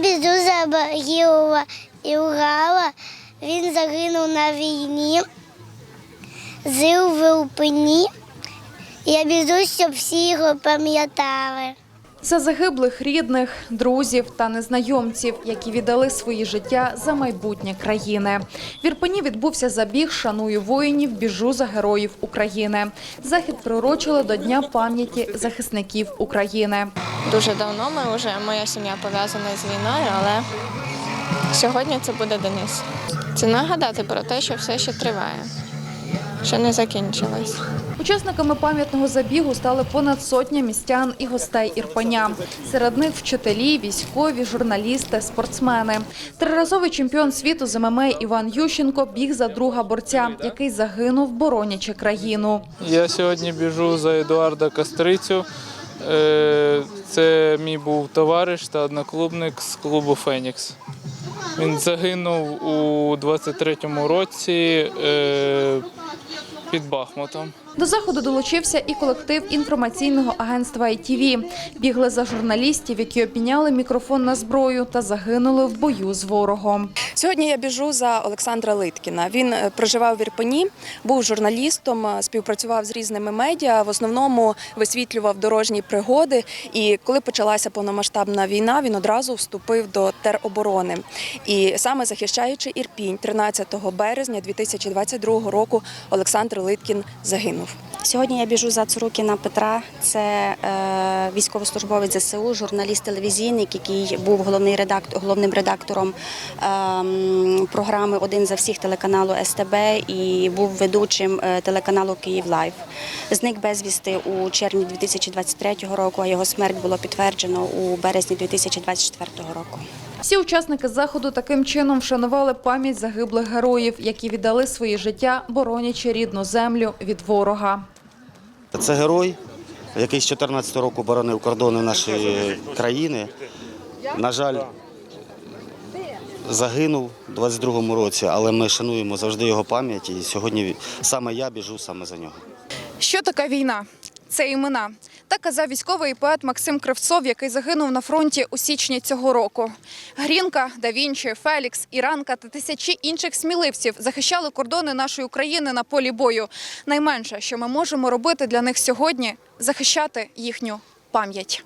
біжу за Багілова і Урала. Він загинув на війні, жив в Упині. Я біжу, щоб всі його пам'ятали. За загиблих рідних, друзів та незнайомців, які віддали свої життя за майбутнє країни. В Ірпені відбувся забіг Шаную воїнів, біжу за героїв України. Захід приурочили до Дня пам'яті захисників України. Дуже давно ми вже моя сім'я пов'язана з війною, але сьогодні це буде Денис. Це нагадати про те, що все ще триває, що не закінчилось. Учасниками пам'ятного забігу стали понад сотня містян і гостей Ірпеня. Серед них вчителі, військові, журналісти, спортсмени. Триразовий чемпіон світу з ММА Іван Ющенко біг за друга борця, який загинув, боронячи країну. Я сьогодні біжу за Едуарда Кастрицю. Е, Це мій був товариш та одноклубник з клубу Фенікс. Він загинув у 23-му році е, під Бахмутом. До заходу долучився і колектив інформаційного агентства ITV. Бігли за журналістів, які опіняли мікрофон на зброю та загинули в бою з ворогом. Сьогодні я біжу за Олександра Литкіна. Він е, проживав в Ірпені, був журналістом, е, співпрацював з різними медіа. В основному висвітлював дорожні пригоди. І коли почалася повномасштабна війна, він одразу вступив до тероборони. І саме захищаючи Ірпінь, 13 березня 2022 року, Олександр Литкін загинув. Сьогодні я біжу за Цурукіна Петра. Це е, військовослужбовець ЗСУ, журналіст телевізійник, який був головний редактор, головним редактором ем, програми Один за всіх телеканалу СТБ і був ведучим е, телеканалу Київ Лайв. Зник безвісти у червні 2023 року, а його смерть було підтверджено у березні 2024 року. Всі учасники заходу таким чином вшанували пам'ять загиблих героїв, які віддали свої життя, боронячи рідну землю від ворога. Це герой, який з 14 року боронив кордони нашої країни. На жаль, загинув у 22-му році, але ми шануємо завжди його пам'ять. І сьогодні саме я біжу саме за нього. Що таке війна? Це імена. Так казав військовий поет Максим Кривцов, який загинув на фронті у січні цього року. Грінка, Да Вінчі, Фелікс, Іранка та тисячі інших сміливців захищали кордони нашої України на полі бою. Найменше, що ми можемо робити для них сьогодні, захищати їхню пам'ять.